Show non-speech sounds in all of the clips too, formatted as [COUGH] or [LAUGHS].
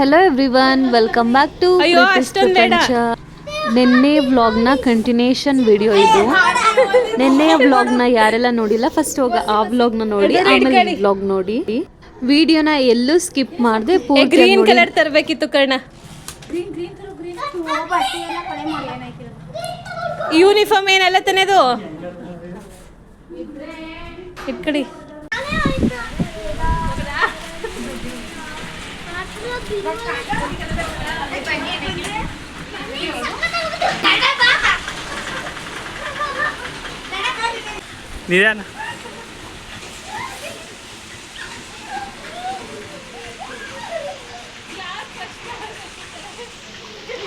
Hello everyone welcome back to. ನಿನ್ನೆ ವ್ಲಾಗ್ನ continuation video ಇದು. ನಿನ್ನೆ ವ್ಲಾಗ್ನ ಯಾರೆಲ್ಲ ನೋಡಿಲ್ಲ? ಫಸ್ಟ್ ಹೋಗ ಆ ವ್ಲಾಗ್ನ ನೋಡಿ ಆಮೇಲೆ. ವ್ಲಾಗ್ ನೋಡಿ. ವಿಡಿಯೋನ ಎಲ್ಲೂ ಸ್ಕಿಪ್ ಮಾಡದೆ ಗ್ರೀನ್ ಕಲರ್ ತರಬೇಕಿತ್ತು ಕರ್ಣ. ಯೂನಿಫಾರ್ಮ್ ಏನಲ್ಲ ತಾನೇದು? ಇಟ್ಕಡಿ. ನಿಧಾನ.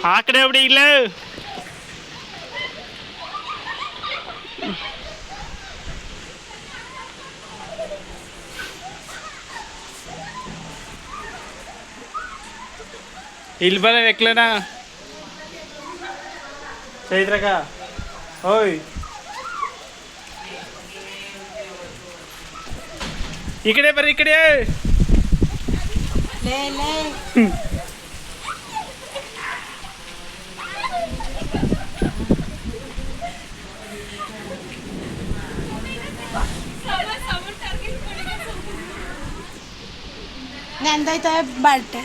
ಆ ಕಡೆ ಇಲ್ಲ. ಇಲ್ಲಿ ಬರ ಎಕ್ಲನ ಚೈತ್ರಕ ಓಯ್ ಈ ಕಡೆ ಬರ್ರಿ ಈ ಕಡೆ ನೆಂದೈತೆ ಬಟ್ಟೆ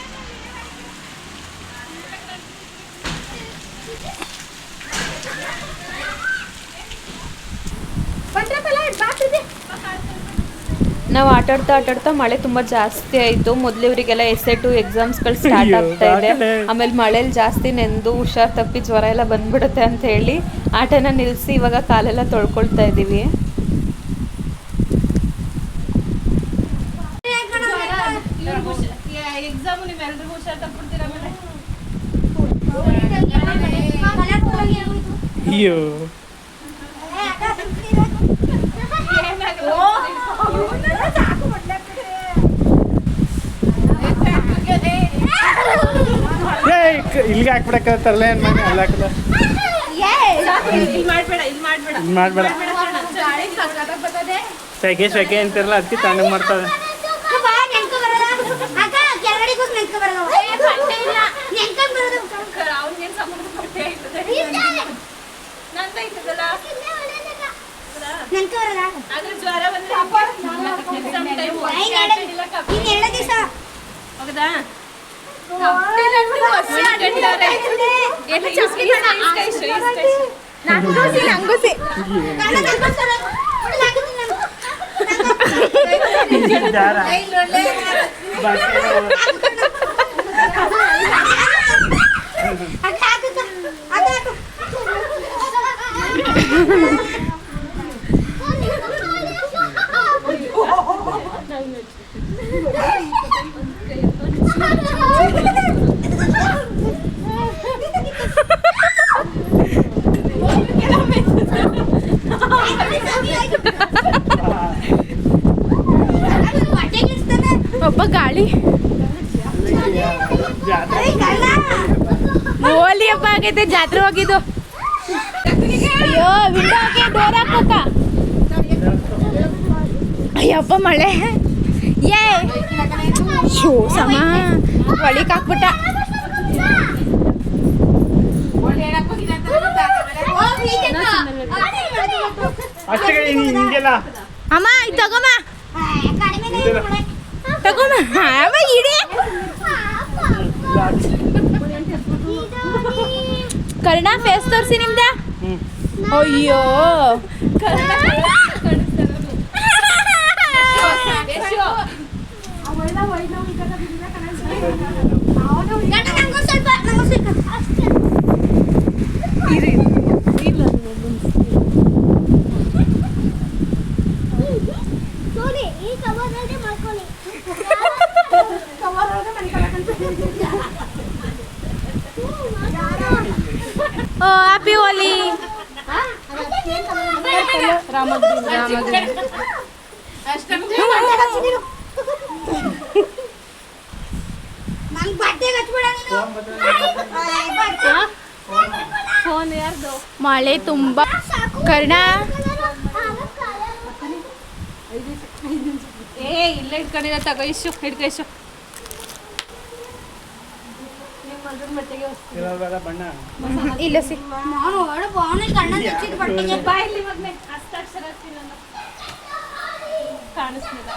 ನಾವು ಆಟಾಡ್ತಾ ಆಟಾಡ್ತಾ ಮಳೆ ತುಂಬಾ ಜಾಸ್ತಿ ಆಯ್ತು. ಮೊದ್ಲು ಇವರಿಗೆಲ್ಲ ಎಸ್ ಎ ಟು ಎಕ್ಸಾಮ್ಸ್ಗಳು ಸ್ಟಾರ್ಟ್ ಆಗ್ತಾ ಇದೆ. ಆಮೇಲೆ ಮಳೆಲಿ ಜಾಸ್ತಿ ನೆಂದು ಹುಷಾರ್ ತಪ್ಪಿ ಜ್ವರ ಎಲ್ಲ ಬಂದ್ಬಿಡುತ್ತೆ ಅಂತ ಹೇಳಿ ಆಟನ ನಿಲ್ಲಿಸಿ ಇವಾಗ ಕಾಲೆಲ್ಲ ತೊಳ್ಕೊಳ್ತಾ ಇದೀವಿ. ಎಕ್ಸಾಮ್ ನಿಮ್ಮೆಲ್ರಿಗೂ ಹುಷಾರ್ ತಪ್ಪಿಡ್ತೀರ ಮೇಲೆ ಅಯ್ಯೋ ಏ ಇಲ್ಲಿಗೆ ಹಾಕ್ಬಿಡಕ್ಕತ್ತಲ್ಲ ಏನು ಮಾಡಿ ಅಲ್ಲಿ ಹಾಕಲ್ಲ. ಇಲ್ಲಿ ಮಾಡ್ಬೇಡ ಸೆಕೆ ಸೆಕೆ ಅಂತಿರಲ್ಲ ಅದಕ್ಕೆ ತಣ್ಣಗೆ ಮಾಡ್ತಾವೆ ಜ್ವರ ಬಂದ್ರೆ లంగోసి లంగోసి అదే ಹೋಲಿ ಹಬ್ಬ ಆಗೈತೆ ಜಾತ್ರೆ ಹೋಗಿದ್ದು. ಅಯ್ಯೋ ವಿಂಡೋ ಹಾಕಿ ಡೋರ್ ಹಾಕೋಕ ಅಯ್ಯಪ್ಪ ಮಳೆ. ಏ. ಶೋ ಸಮ. ಒಳಿಕ್ ಹಾಕ್ಬಿಟ್ಟ. ಅಮ್ಮ ತಗೊಮ್ಮ ತಗೊಮ್ಮ ಅಮ್ಮ ಇಡಿ. ಕರ್ಣ ಫೇಸ್ ತೋರಿಸಿ ನಿಮ್ದ? ಅಯ್ಯೋ. ಈ ಹಚ್ಬಿಡ ನೀನು ಫೋನ್ ಯಾರ್ದು ಮಳೆ ತುಂಬಾ. ಕರ್ಣ. ಏ ಇಲ್ಲ ಇಟ್ಕೊಂಡಿರೋ ತಗೋ ಇಶು ಹಿಡ್ಕೊ ಇಶು ಇಲ್ಲ ಸಿ ನಾನು ಒಳ ಬಾವನ ಕಣ್ಣ ತೆಚ್ಚಿದ್ ಬಟ್ಟೆಗೆ ಬಾಯಲ್ಲಿ ಮಗ್ನೆ ಹಸ್ತಾಕ್ಷರ ಹಚ್ಚಿಲ್ಲ ಕಾಣಿಸ್ಲಿಲ್ಲ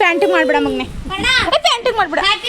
ಪ್ಯಾಂಟಿಗೆ ಮಾಡ್ಬೇಡ ಮಗ್ನೆ ಕಣ್ಣ ಪ್ಯಾಂಟಿಗೆ ಮಾಡ್ಬೇಡ ಹ್ಯಾಪಿ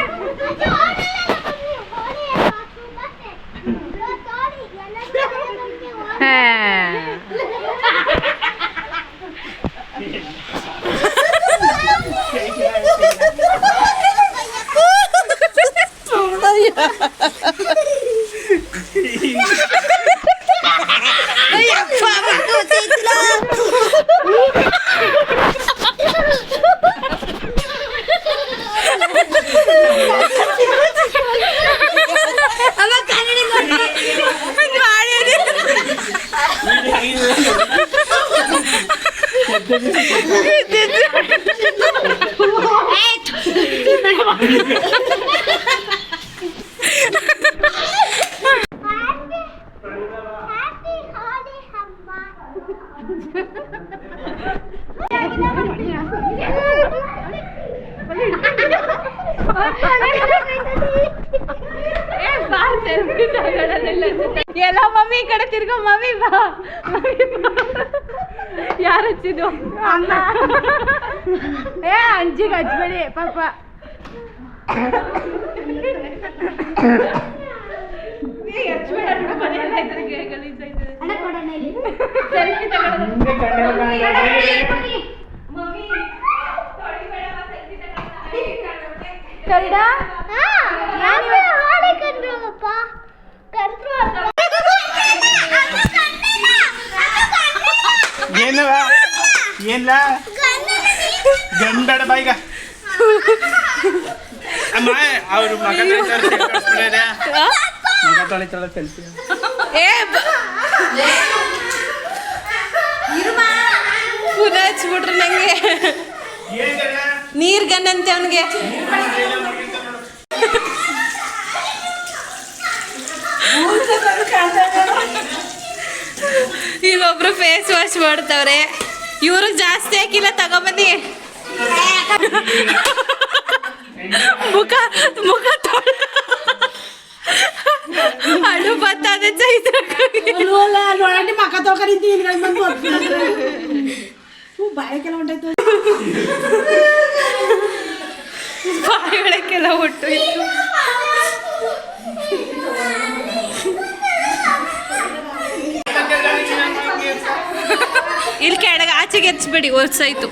ಮಮ್ಮಿ ಈ ಕಡೆ ತಿರ್ಗೋ ಮಮ್ಮಿ ಬಾ ಯಾರು ಹಚ್ಚಿದ್ದು ಅಮ್ಮ ಏ ಅಂಜಿಗೆ ಹಚ್ಬೇಡಿ ಪಾಪ ಸೆಲ್ಫಿ ಏನವ ಏನ್ಲ ಗಂಡಡ ಬಾಯಿಗ ಅಮ್ಮ ಅವ್ರ ಮಗ ತೊಳಿತಾರ ಮಗ ತೊಳಿತಾಳ ಸೆಲ್ಫಿ ಏ ಪುನಃ ಹಚ್ಬಿಟ್ರು ನಂಗೆ ನೀರ್ ಗನ್ನಂತೆ ಅವನಿಗೆ ಇಲ್ಲೊಬ್ರು ಫೇಸ್ ವಾಶ್ ಮಾಡ್ತಾವ್ರೆ ಇವರು ಜಾಸ್ತಿ ಹಾಕಿಲ್ಲ ತಗೊಂಬನ್ನಿ ಮುಖ ಮುಖ ಅಡು ಬತ್ತದೆ ಚೈತ್ರ ನೋಡಂడి మక్క తోకరి ಬಾಯಕೆಲ್ಲ ಹೊಂಟಾಯ್ತು ಬಾಯಿ ಒಳಕ್ಕೆಲ್ಲ ಹೊಟ್ಟು ಇಲ್ಲಿ ಕೆಳಗೆ ಆಚೆಗೆ ಎತ್ಸ್ಬೇಡಿ ಒರ್ಸಾಯ್ತು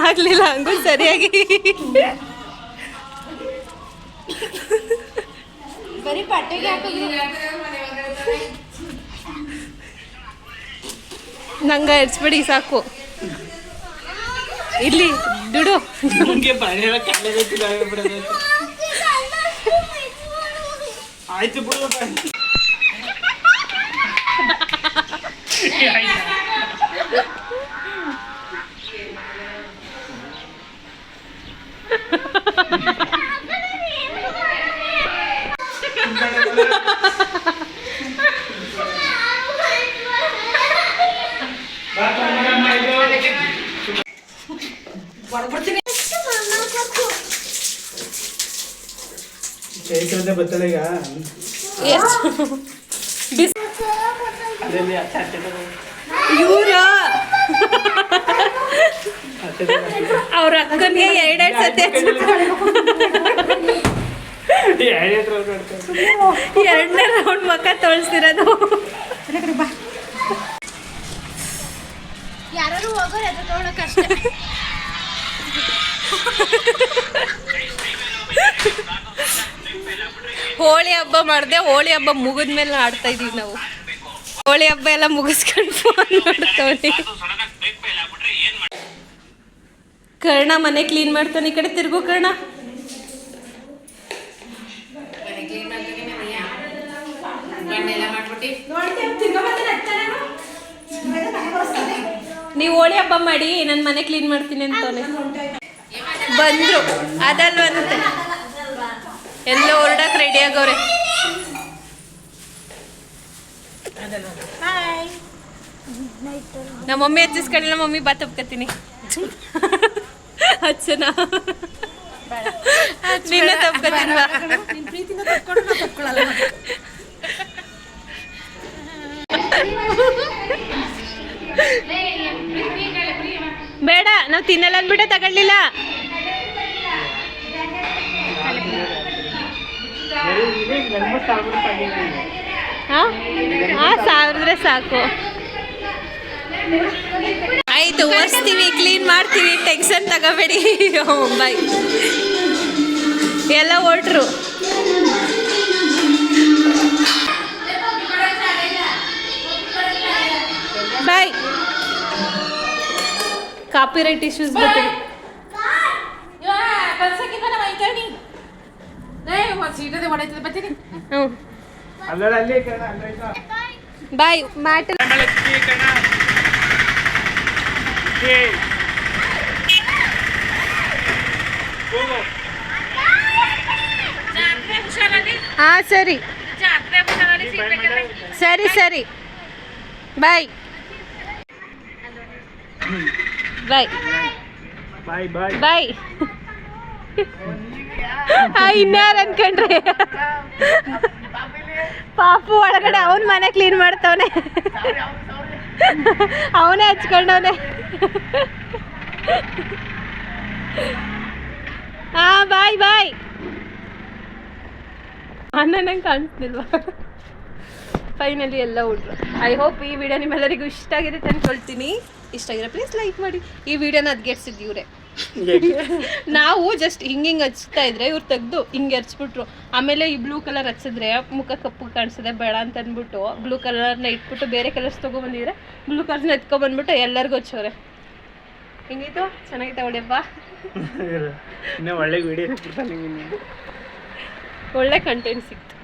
ಆಗ್ಲಿಲ್ಲ ಹಂಗೂ ಸರಿಯಾಗಿ ಬರೀ ಪಟ್ಟೆಗೆ ನಂಗೆ ಎಡ್ಸ್ಬಿಡಿ ಸಾಕು. ಇಲ್ಲಿ ದುಡು. ಆಯ್ತು ಏಕಂದ್ರೆ ಬತ್ತಳೆ ಈಗ. ಇವ್ರ. ಅವ್ರ ಅಕ್ಕನಿಗೆ ಎರಡೆರಡು ಸತಿ. ಎರಡನೇ ರೌಂಡ್ ಮಕ್ಕ ತೊಳ್ಸಿರೋದು ಯಾರು ಹೋಗೋರು ಅದು ತಗೊಳಕ್ ಅಷ್ಟೇ [LAUGHS] ಹೋಳಿ ಹಬ್ಬ ಮಾಡಿದೆ, ಹೋಳಿ ಹಬ್ಬ ಮುಗಿದ್ಮೇಲೆ ಆಡ್ತಾ ಇದೀವಿ ನಾವು. ಹೋಳಿ ಹಬ್ಬ ಎಲ್ಲ ಮುಗಿಸ್ಕೊಂಡು ಫೋನ್ ಮಾಡ್ತಾವನಿ. ಕರ್ಣ ಮನೆ ಕ್ಲೀನ್ ಮಾಡ್ತಾನೆ ಈ ಕಡೆ, ತಿರ್ಗು ಕರ್ಣ. ನೀವು ಹೋಳಿ ಹಬ್ಬ ಮಾಡಿ ನನ್ನ ಮನೆ ಕ್ಲೀನ್ ಮಾಡ್ತೀನಿ ಅಂತವನೆ. ಬಂದ್ರು, ಅದಲ್ವಂತೆ. ಎಲ್ಲ ಹೊರಡಕ್ ರೆಡಿ ಆಗವ್ರೆ. ನಮ್ಮ ಮಮ್ಮಿ ಹಚ್ಚಿಸ್ಕೊಂಡು ನಮ್ಮ ಮಮ್ಮಿ ಬಾತ್ ತಪ್ಕೊತೀನಿ ಹಚ್ಚನ? ನಿನ್ನ ತಪ್ಕೊತೀನಿ? ನಿನ್ ಪ್ರೀತಿನ ತಕ್ಕೊಂಡು ನಾ ತಕ್ಕೊಳಲ್ಲ ಬೇಡ ನಾವು ತಿನ್ನಲ್ಲ ಅಂದ್ಬಿಟ್ಟೆ ತಗೊಳ್ಳಿಲ್ಲ. ಹಾ? ಹಾಂ ಸಾವಿರದ್ರೆ ಸಾಕು. ಆಯ್ತು, ಒರೆಸ್ತೀವಿ ಕ್ಲೀನ್ ಮಾಡ್ತೀವಿ ಟೆನ್ಷನ್ ತಗೋಬೇಡಿ. ಬಾಯ್ ಎಲ್ಲ ಹೊಟ್ರು ಬಾಯ್ ಕಾಪಿರೈಟ್ ಇಶ್ಯೂಸ್ ಬರ್ತೀವಿ ಹ್ಞೂ ಅಲ್ಲಲ್ಲಿ ಅಲ್ಲಿ ಕಣ, ಅಲ್ಲೇ ಇಲ್ಲ. ಬಾಯ್ ಮ್ಯಾಟ್. ಹಾ ಸರಿ. ಸರಿ ಸರಿ. ಬಾಯ್. ಬಾಯ್. ಬಾಯ್ ಬಾಯ್. ಬಾಯ್. [LAUGHS] ಇನ್ಯಾರು ಅನ್ಕೊಂಡ್ರಿ? ಪಾಪು ಒಳಗಡೆ ಅವನ ಮನೆ ಕ್ಲೀನ್ ಮಾಡ್ತಾವನೆ. ಅವನೇ ಹಚ್ಕೊಂಡವನೆ. ಹಾ ಬಾಯ್ ಬಾಯ್. ಅನ್ನ ನಂಗೆ ಕಾಣಿಸ್ತಿಲ್ವಾ? ಫೈನಲಿ ಎಲ್ಲ ಹುಡ್ರು ಐ ಹೋಪ್ ಈ ವಿಡಿಯೋ ನಿಮ್ಮೆಲ್ಲರಿಗೂ ಇಷ್ಟ ಆಗಿರುತ್ತೆ ಅನ್ಕೊಳ್ತೀನಿ. ಇಷ್ಟ ಆಗಿರೋ ಪ್ಲೀಸ್ ಲೈಕ್ ಮಾಡಿ. ಈ ವಿಡಿಯೋನ ಅದ್ಗೆಡ್ಸಿದ್ದು ಇವರೇ [LAUGHS] ನಾವು ಜಸ್ಟ್ ಹಿಂಗೆ ಹಿಂಗೆ ಹಚ್ತಾ ಇದ್ರೆ ಇವ್ರು ತೆಗ್ದು ಹಿಂಗೆ ಹಚ್ಬಿಟ್ರು ಆಮೇಲೆ ಈ ಬ್ಲೂ ಕಲರ್ ಹಚ್ಚಿದ್ರೆ ಮುಖ ಕಪ್ಪು ಕಾಣಿಸಿದೆ ಬೇಡ ಅಂತ ಅಂದ್ಬಿಟ್ಟು ಬ್ಲೂ ಕಲರ್ನ ಇಟ್ಬಿಟ್ಟು ಬೇರೆ ಕಲರ್ಸ್ ತೊಗೊಬಂದಿದ್ರೆ ಬ್ಲೂ ಕಲರ್ನ ಎತ್ಕೊಬಂದ್ಬಿಟ್ಟು ಎಲ್ಲರಿಗೂ ಹಚ್ಚೋರೆ. ಹಿಂಗಿತ್ತು? ಚೆನ್ನಾಗಿತ್ತು ಒಳ್ಳೆಪ್ಪ ಇನ್ನೂ ಒಳ್ಳೆ ವಿಡಿಯೋ ಒಳ್ಳೆ ಕಂಟೆಂಟ್ ಸಿಕ್ತು.